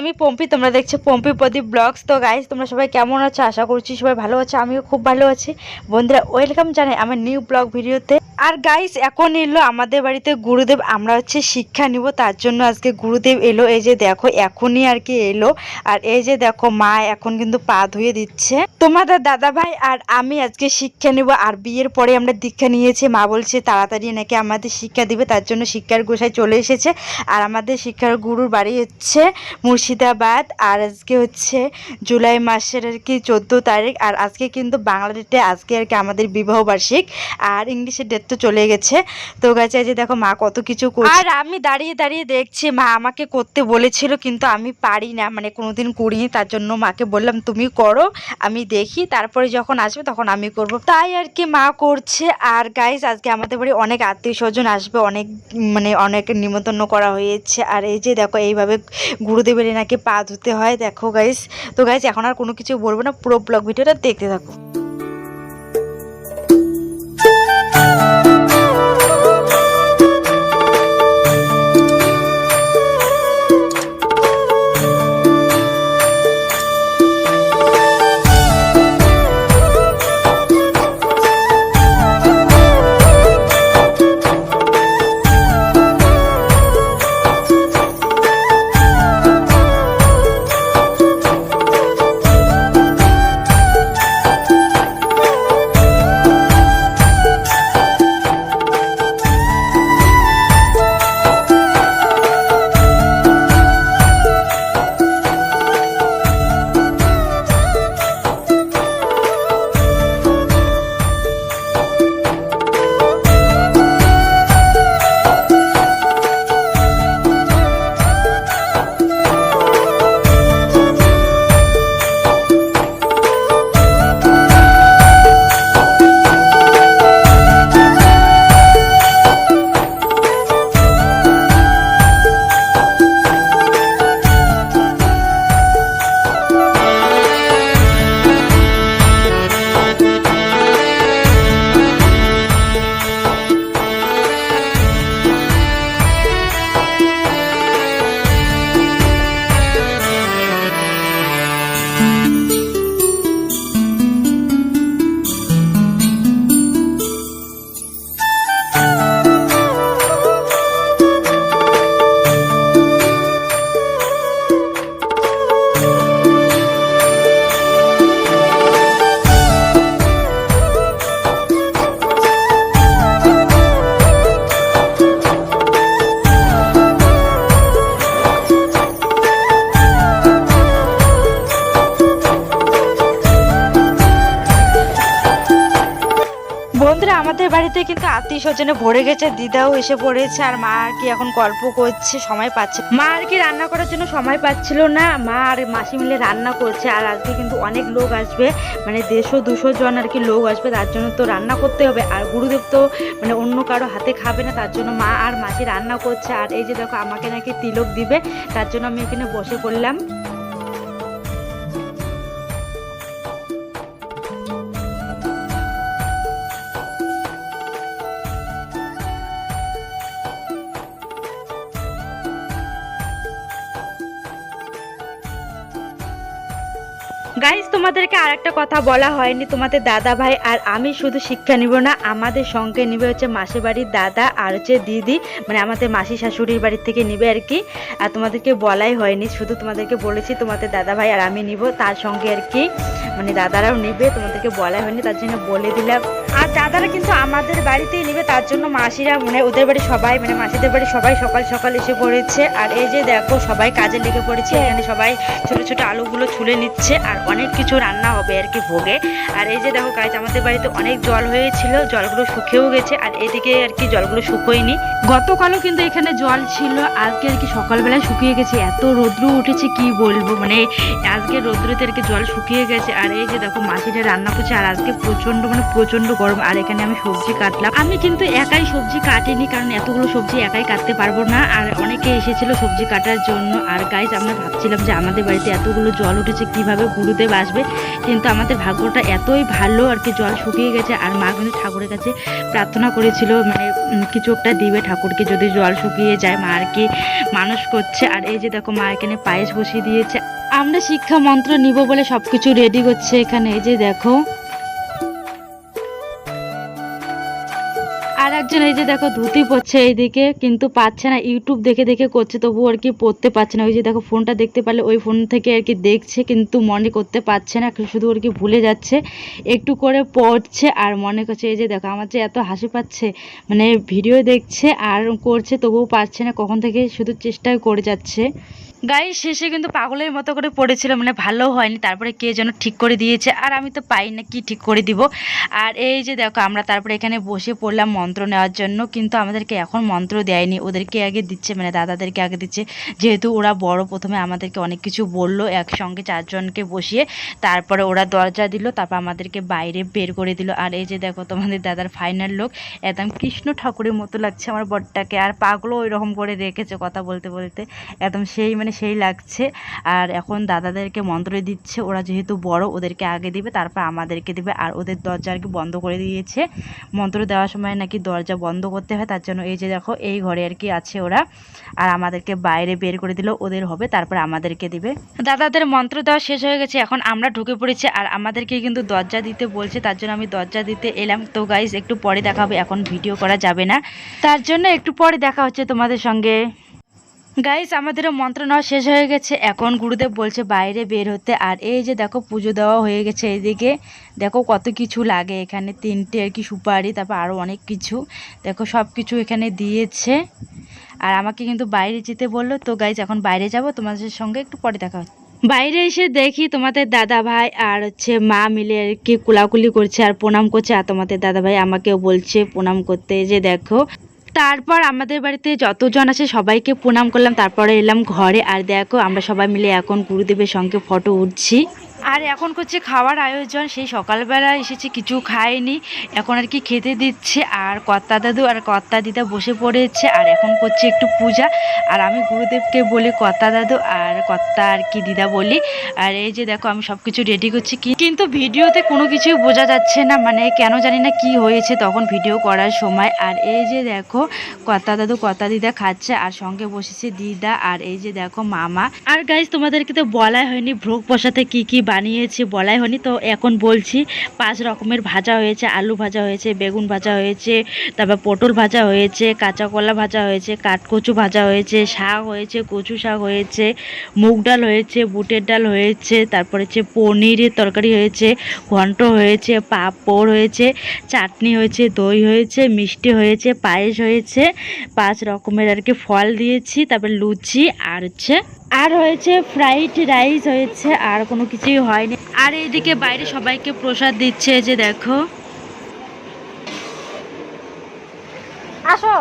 আমি পম্পি, তোমরা দেখছ পম্পি প্রদীপ ব্লগস। তো গাইজ তোমরা সবাই কেমন আছো? আশা করছি সবাই ভালো আছো, আমিও খুব ভালো আছি। বন্ধুরা ওয়েলকাম জানাই আমার নিউ ব্লগ ভিডিওতে। আর গাইস এখন এলো আমাদের বাড়িতে গুরুদেব, আমরা হচ্ছে শিক্ষা নিব, তার জন্য আজকে গুরুদেব এলো, এই যে দেখো, এখনই আর কি এলো, আর এই যে দেখো মা এখন কিন্তু পা ধুয়ে দিচ্ছে। তোমাদের দাদা ভাই আর আমি আজকে শিক্ষা নেব, আর বিয়ের পরে আমরা দীক্ষা নিয়েছি, মা বলছে তাড়াতাড়ি নাকি আমাদের শিক্ষা দিবে, তার জন্য শিক্ষার গোসাই চলে এসেছে, আর আমাদের শিক্ষার গুরুর বাড়ি হচ্ছে মুর্শিদাবাদ, আর আজকে হচ্ছে জুলাই মাসের আর কি চোদ্দ তারিখ, আর আজকে কিন্তু বাংলা ডেটে আজকে আর কি আমাদের বিবাহ বার্ষিক, আর ইংলিশের ডেট তো চলে গেছে। তো গাছে যে দেখো মা কত কিছু করছে। আর আমি দাঁড়িয়ে দাঁড়িয়ে দেখছি, মা আমাকে করতে বলেছিল, কিন্তু আমি পারি না মানে কোনোদিন করিনি, তার জন্য মাকে বললাম, তুমি করো, আমি দেখি, তারপরে যখন আসবে তখন আমি করব। তাই আর কি মা করছে। আর গাইস আজকে আমাদের বাড়ি অনেক আত্মীয় স্বজন আসবে, অনেক মানে অনেক নিমন্ত্রণ করা হয়েছে। আর এই যে দেখো, এইভাবে গুরুদেবের নাকি পা ধুতে হয়, দেখো গাইস তো গাইস এখন আর কোনো কিছু বলব না, পুরো ব্লগ ভিডিওটা দেখতে থাকো। আমাদের বাড়িতে কিন্তু আত্মীয় স্বজনে ভরে গেছে, দিদাও এসে পড়েছে, আর মা আর কি এখন গল্প করছে, সময় পাচ্ছে মা আর কি রান্না করার জন্য সময় পাচ্ছিল না, মা আর মাসি মিলে রান্না করছে, আর আজকে কিন্তু অনেক লোক আসবে মানে দেড়শো, দুশো জন আর কি লোক আসবে, তার জন্য তো রান্না করতে হবে, আর গুরুদেব তো মানে অন্য কারও হাতে খাবে না, তার জন্য মা আর মাসি রান্না করছে, আর এই যে দেখো আমাকে নাকি তিলক দিবে, তার জন্য আমি এখানে বসে পড়লাম। গাইজ তোমাদেরকে আর একটা কথা বলা হয়নি। তোমাদের দাদা ভাই আর আমি শুধু শিক্ষা নিব না আমাদের সঙ্গে নিবে হচ্ছে মাসির বাড়ির দাদা আর হচ্ছে দিদি। মানে আমাদের মাসি শাশুড়ির বাড়ির থেকে নিবে আর কি। আর তোমাদেরকে বলাই হয়নি শুধু তোমাদেরকে বলেছি তোমাদের দাদা ভাই আর আমি নিব তার সঙ্গে আর কি। মানে দাদারাও নিবে তোমাদেরকে বলাই হয়নি তার জন্য বলে দিলাম। আর দাদারা কিন্তু আমাদের বাড়িতেই নিবে তার জন্য মাসিরা মানে ওদের বাড়ি সবাই মানে মাসিদের বাড়ি সবাই সকাল সকাল এসে পড়েছে। আর এই যে দেখো সবাই কাজে লেগে পড়েছে। এখানে সবাই ছোট ছোট আলুগুলো ছুলে নিচ্ছে। আর অনেক কিছু রান্না হবে আর কি ভোগে। আর এই যে দেখো গাছ আমাদের বাড়িতে অনেক জল হয়েছিল, জলগুলো শুকিয়েও গেছে, আর এদিকে আর কি জলগুলো শুকোয়নি। গতকালও কিন্তু এখানে জল ছিল, আজকে আর কি সকালবেলায় শুকিয়ে গেছে, এত রৌদ্র উঠেছে কি বলব মানে আজকে রৌদ্রতে আর কি জল শুকিয়ে গেছে, আর এই যে দেখো মাসিটা রান্না করছে, আর আজকে প্রচণ্ড মানে প্রচণ্ড গরম, আর এখানে আমি সবজি কাটলাম। আমি কিন্তু একাই সবজি কাটিনি, কারণ এতগুলো সবজি একাই কাটতে পারব না, আর অনেকে এসেছিল সবজি কাটার জন্য। আর গাইজ আমরা ভাবছিলাম যে আমাদের বাড়িতে এতগুলো জল উঠেছে, কীভাবে গুরু গুরুদেব আসবে। কিন্তু আমাদের ভাগ্যটা এতই ভালো আর কি, জল শুকিয়ে গেছে। আর মা কিন্তু ঠাকুরের কাছে প্রার্থনা করেছিল মানে কিছু একটা দিবে ঠাকুরকে, যদি জল শুকিয়ে যায়, মা আর কি মানুষ করছে। আর এই যে দেখো, মা এখানে পায়েস বসিয়ে দিয়েছে। আমরা শিক্ষা মন্ত্র নিব বলে সব কিছু রেডি করছে এখানে। এই যে দেখো। আর একজন এই যে দেখো ধুতি পড়ছে এইদিকে, কিন্তু পাচ্ছে না ইউটিউব দেখে দেখে করছে, তবু আর কি পড়তে পারছে না। ওই যে দেখো ফোনটা দেখতে পারলে ওই ফোন থেকে আর কি দেখছে, কিন্তু মনে করতে পারছে না শুধু আর কি ভুলে যাচ্ছে। একটু করে পড়ছে আর মনে করছে, এই যে দেখো আমার যে এত হাসি পাচ্ছে মানে ভিডিও দেখছে আর করছে, তবুও পারছে না, কখন থেকে শুধু চেষ্টাই করে যাচ্ছে। গাই শেষে কিন্তু পাগলের মতো করে পড়েছিল মানে ভালো হয়নি। তারপরে কে যেন ঠিক করে দিয়েছে, আর আমি তো পাই না কি ঠিক করে দিব। আর এই যে দেখো, আমরা তারপরে এখানে বসে পড়লাম মন্ত্র নেওয়ার জন্য, কিন্তু আমাদেরকে এখন মন্ত্র দেয়নি। ওদেরকে আগে দিচ্ছে মানে দাদাদেরকে আগে দিচ্ছে। যেহেতু ওরা বড়, প্রথমে আমাদেরকে অনেক কিছু বলল একসঙ্গে চারজনকে বসিয়ে। তারপরে ওরা দরজা দিল, তারপর আমাদেরকে বাইরে বের করে দিল। আর এই যে দেখো, তোমাদের দাদার ফাইনাল লোক একদম কৃষ্ণ ঠাকুরের মতো লাগছে আমার বরটাকে। আর পাগলও ওই রকম করে রেখেছে কথা বলতে বলতে। একদম সেই মানে সেই লাগছে। আর এখন দাদাদেরকে মন্ত্র দিচ্ছে। ওরা যেহেতু বড়, ওদেরকে আগে দিবে, তারপর আমাদেরকে দিবে। আর ওদের দরজা আর কি বন্ধ করে দিয়েছে। মন্ত্র দেওয়ার সময় নাকি দরজা বন্ধ করতে হয়, তার জন্য এই যে দেখো, এই ঘরে আর কি আছে ওরা। আর আমাদেরকে বাইরে বের করে দিল ওদের হবে, তারপর আমাদেরকে দিবে। দাদাদের মন্ত্র দেওয়া শেষ হয়ে গেছে, এখন আমরা ঢুকে পড়েছি। আর আমাদেরকে কিন্তু দরজা দিতে বলছে, তার জন্য আমি দরজা দিতে এলাম। তো গাইজ একটু পরে দেখা হবে এখন ভিডিও করা যাবে না। তার জন্য একটু পরে দেখা হচ্ছে তোমাদের সঙ্গে। গাইস আমাদেরও মন্ত্র নেওয়া শেষ হয়ে গেছে। এখন গুরুদেব বলছে, বাইরে বের হতে। আর এই যে দেখো, পুজো দেওয়া হয়ে গেছে এইদিকে। দেখো কত কিছু লাগে এখানে। তিনটে আর কি সুপারি, তারপর আরও অনেক কিছু। দেখো সব কিছু এখানে দিয়েছে। আর আমাকে কিন্তু বাইরে যেতে বলল। তো গাইজ এখন বাইরে যাব। তোমাদের সঙ্গে একটু পরে দেখা হচ্ছে। বাইরে এসে দেখি তোমাদের দাদা ভাই আর হচ্ছে মা মিলে আর কি কুলাকুলি করছে আর প্রণাম করছে। আর তোমাদের দাদা ভাই আমাকেও বলছে প্রণাম করতে। যে দেখো তারপর আমাদের বাড়িতে যতজন আছে সবাইকে প্রণাম করলাম। তারপরে এলাম ঘরে। আর দেখো, আমরা সবাই মিলে এখন গুরুদেবের সঙ্গে ফটো উঠছি। আর এখন করছে খাওয়ার আয়োজন, সেই সকালবেলা এসেছে, কিছু খায়নি। এখন আর কি খেতে দিচ্ছে, আর কর্তা দাদু আর কর্তা দিদা বসে পড়েছে, আর এখন করছে একটু পূজা। আর আমি গুরুদেবকে বলি কর্তা দাদু আর কর্তা আর কি দিদা বলি। আর এই যে দেখো, আমি সব কিছু রেডি করছি কিন্তু ভিডিওতে কোনো কিছুই বোঝা যাচ্ছে না মানে কেন জানি না কি হয়েছে তখন ভিডিও করার সময়। আর এই যে দেখো, কর্তা দাদু, কর্তা দিদা খাচ্ছে, আর সঙ্গে বসেছে দিদা, আর এই যে দেখো মামা। আর গাইজ তোমাদেরকে তো বলাই হয়নি, ভ্রোগ বসাতে কি কি বানিয়েছি, বলাই হয়নি। তো এখন বলছি, পাঁচ রকমের ভাজা হয়েছে, আলু ভাজা হয়েছে, বেগুন ভাজা হয়েছে, তারপর পটল ভাজা হয়েছে কাঁচা কলা ভাজা হয়েছে, কাঠকচু ভাজা হয়েছে, শাক হয়েছে, কচু শাক হয়েছে, মুগ ডাল হয়েছে, বুটের ডাল হয়েছে, তারপরে হচ্ছে পনিরের তরকারি হয়েছে, ঘন্ট হয়েছে, পাঁপড় হয়েছে, চাটনি হয়েছে, দই হয়েছে, মিষ্টি হয়েছে, পায়েস হয়েছে, পাঁচ রকমের আর কি ফল দিয়েছি, তারপর লুচি আর হচ্ছে আর হয়েছে ফ্রাইড রাইস হয়েছে, আর কোনো কিছুই হয়নি। আর এইদিকে বাইরে সবাইকে প্রসাদ দিচ্ছে যে দেখো। আসো।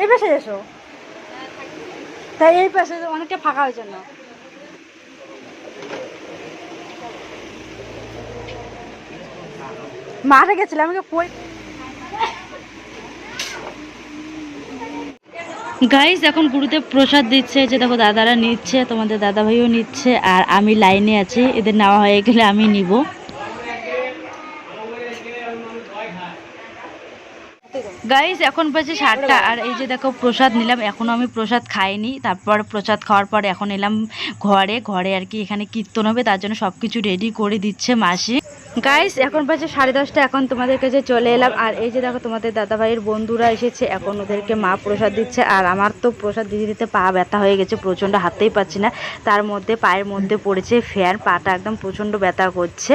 এই পাশে এসো। তাই এই পাশে অনেকটা ফাঁকা হয়েছে না মাঠে গেছিলাম, আমাকে গাইজ এখন গুরুদেব প্রসাদ দিচ্ছে যে দেখো দাদারা নিচ্ছে, তোমাদের দাদা ভাইও নিচ্ছে, আর আমি লাইনে আছি, এদের নেওয়া হয়ে গেলে আমি নিব। গাইজ এখন বাজে সাতটা, আর এই যে দেখো প্রসাদ নিলাম এখনও আমি প্রসাদ খাইনি, তারপর প্রসাদ খাওয়ার পর এখন এলাম ঘরে ঘরে আর কি এখানে কীর্তন হবে, তার জন্য সব কিছু রেডি করে দিচ্ছে মাসি। গাইস এখন বাজে সাড়ে দশটা, এখন তোমাদের কাছে চলে এলাম। আর এই যে দেখো, তোমাদের দাদা ভাইয়ের বন্ধুরা এসেছে, এখন ওদেরকে মা প্রসাদ দিচ্ছে। আর আমার তো প্রসাদ দিতে দিতে পা ব্যথা হয়ে গেছে, প্রচণ্ড হাতেই পাচ্ছি না। তার মধ্যে, পায়ের মধ্যে পড়েছে ফ্যান, পাটা একদম প্রচণ্ড ব্যথা করছে।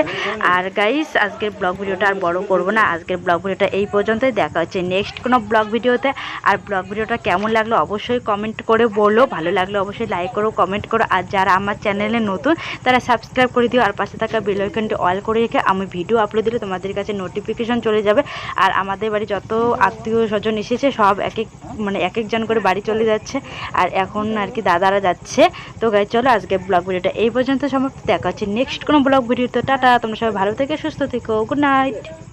আর গাইস আজকের ব্লগ ভিডিওটা আর বড় করব না। আজকের ব্লগ ভিডিওটা এই পর্যন্তই। দেখা হচ্ছে নেক্সট কোনো ব্লগ ভিডিওতে। আর ব্লগ ভিডিওটা কেমন লাগল অবশ্যই কমেন্ট করে বলো। ভালো লাগলে অবশ্যই লাইক করো কমেন্ট করো। আর যারা আমার চ্যানেলে নতুন, তারা সাবস্ক্রাইব করে দিও। আর পাশে থাকা বেল আইকনটি অল করে রেখে আমি ভিডিও আপলোড দিলে তোমাদের কাছে নোটিফিকেশন চলে যাবে। আর আমাদের বাড়ি যত আত্মীয় স্বজন এসেছে, সব এক এক মানে এক একজন করে বাড়ি চলে যাচ্ছে। আর এখন আর কি দাদারা যাচ্ছে। তো গাই চলো আজকে ব্লগ ভিডিওটা এই পর্যন্ত সমাপ্ত। দেখা হচ্ছে নেক্সট কোনো ব্লগ ভিডিও তো। টাটা, তোমরা সবাই ভালো থেকে, সুস্থ থেকো গুড নাইট